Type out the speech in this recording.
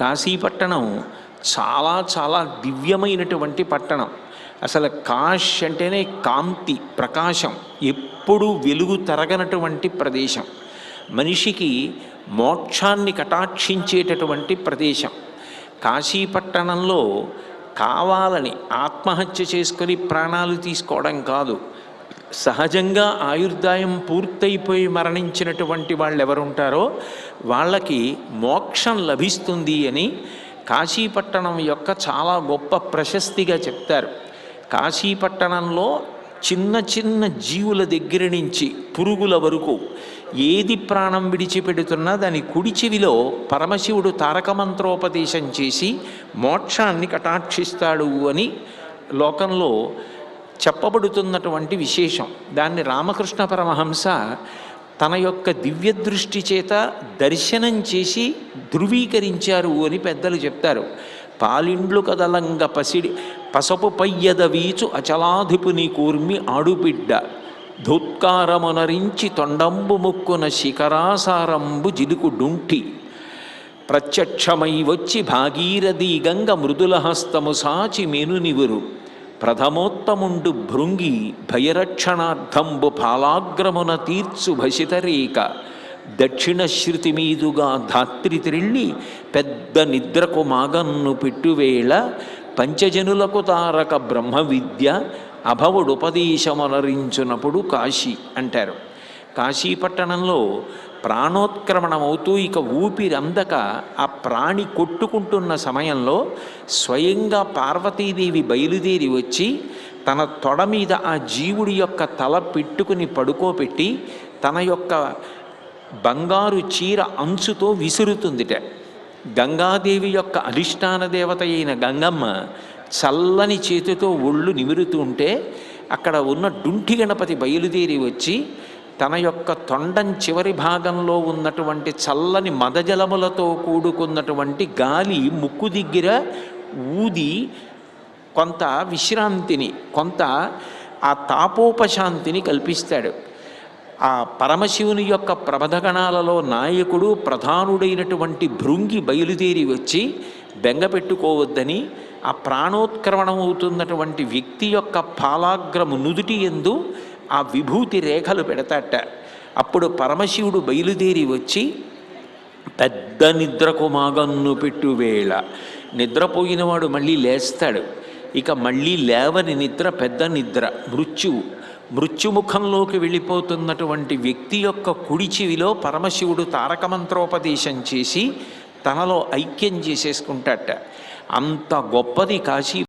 కాశీపట్టణం చాలా చాలా దివ్యమైనటువంటి పట్టణం. అసలు కాష్ అంటేనే కాంతి ప్రకాశం. ఎప్పుడూ వెలుగు తరగనటువంటి ప్రదేశం. మనిషికి మోక్షాన్ని కటాక్షించేటటువంటి ప్రదేశం. కాశీపట్టణంలో కావాలని ఆత్మహత్య చేసుకొని ప్రాణాలు తీసుకోవడం కాదు. సహజంగా ఆయుర్దాయం పూర్తయిపోయి మరణించినటువంటి వాళ్ళు ఎవరుంటారో వాళ్ళకి మోక్షం లభిస్తుంది అని కాశీపట్టణం యొక్క చాలా గొప్ప ప్రశస్తిగా చెప్తారు. కాశీపట్టణంలో చిన్న చిన్న జీవుల దగ్గర నుంచి పురుగుల వరకు ఏది ప్రాణం విడిచిపెడుతున్నా దాని కుడి చెవిలో పరమశివుడు తారక మంత్రోపదేశం చేసి మోక్షాన్ని కటాక్షిస్తాడు అని లోకంలో చెప్పబడుతున్నటువంటి విశేషం. దాన్ని రామకృష్ణ పరమహంస తన యొక్క దివ్య దృష్టి చేత దర్శనం చేసి ధృవీకరించారు అని పెద్దలు చెప్తారు. పాలిండ్లు కదలంగ పసిడి పసపు పయ్యద వీచు అచలాధిపుని కూర్మి ఆడుబిడ్డ. ధూత్కారమునరించి తొండంబు ముక్కున శిఖరాసారంబు జిలుకు డుంటి. ప్రత్యక్షమై వచ్చి భాగీరథీ గంగ మృదుల హస్తము సాచి మెనునివురు ప్రథమోత్తముండు భృంగి భయరక్షణార్థంబు పాలాగ్రమున తీర్చు భసితరేక. దక్షిణ శృతి మీదుగా ధాత్రి త్రిళ్ళి పెద్ద నిద్రకు మాగన్ను పెట్టువేళ పంచజనులకు తారక బ్రహ్మ విద్య అభవుడుపదేశమనరించునప్పుడు కాశీ అంటారు. ప్రాణోత్క్రమణం అవుతూ ఇక ఊపిరి అందక ఆ ప్రాణి కొట్టుకుంటున్న సమయంలో స్వయంగా పార్వతీదేవి బయలుదేరి వచ్చి తన తొడ మీద ఆ జీవుడి యొక్క తల పెట్టుకుని పడుకోబెట్టి తన యొక్క బంగారు చీర అంచుతో విసురుతుందిట. గంగాదేవి యొక్క అధిష్టాన దేవత అయిన గంగమ్మ చల్లని చేతితో ఒళ్ళు నిమురుతుంటే అక్కడ ఉన్న డుంఠి గణపతి బయలుదేరి వచ్చి తన యొక్క తొండం చివరి భాగంలో ఉన్నటువంటి చల్లని మదజలములతో కూడుకున్నటువంటి గాలి ముక్కు దగ్గర ఊది కొంత విశ్రాంతిని కొంత ఆ తాపోపశాంతిని కల్పిస్తాడు. ఆ పరమశివుని యొక్క ప్రబధగణాలలో నాయకుడు ప్రధానుడైనటువంటి భృంగి బయలుదేరి వచ్చి బెంగపెట్టుకోవద్దని ఆ ప్రాణోత్క్రమణమవుతున్నటువంటి వ్యక్తి యొక్క పాలాగ్రము నుదుటి ఎందు ఆ విభూతి రేఖలు పెడతాట. అప్పుడు పరమశివుడు బయలుదేరి వచ్చి పెద్ద నిద్రకు మాగన్ను పెట్టు వేళ. నిద్రపోయినవాడు మళ్ళీ లేస్తాడు. ఇక మళ్ళీ లేవని నిద్ర పెద్ద నిద్ర. మృత్యువు. మృత్యుముఖంలోకి వెళ్ళిపోతున్నటువంటి వ్యక్తి యొక్క కుడి చెవిలో పరమశివుడు తారక మంత్రోపదేశం చేసి తనలో ఐక్యం చేసేసుకుంటాట. అంత గొప్పది కాశీ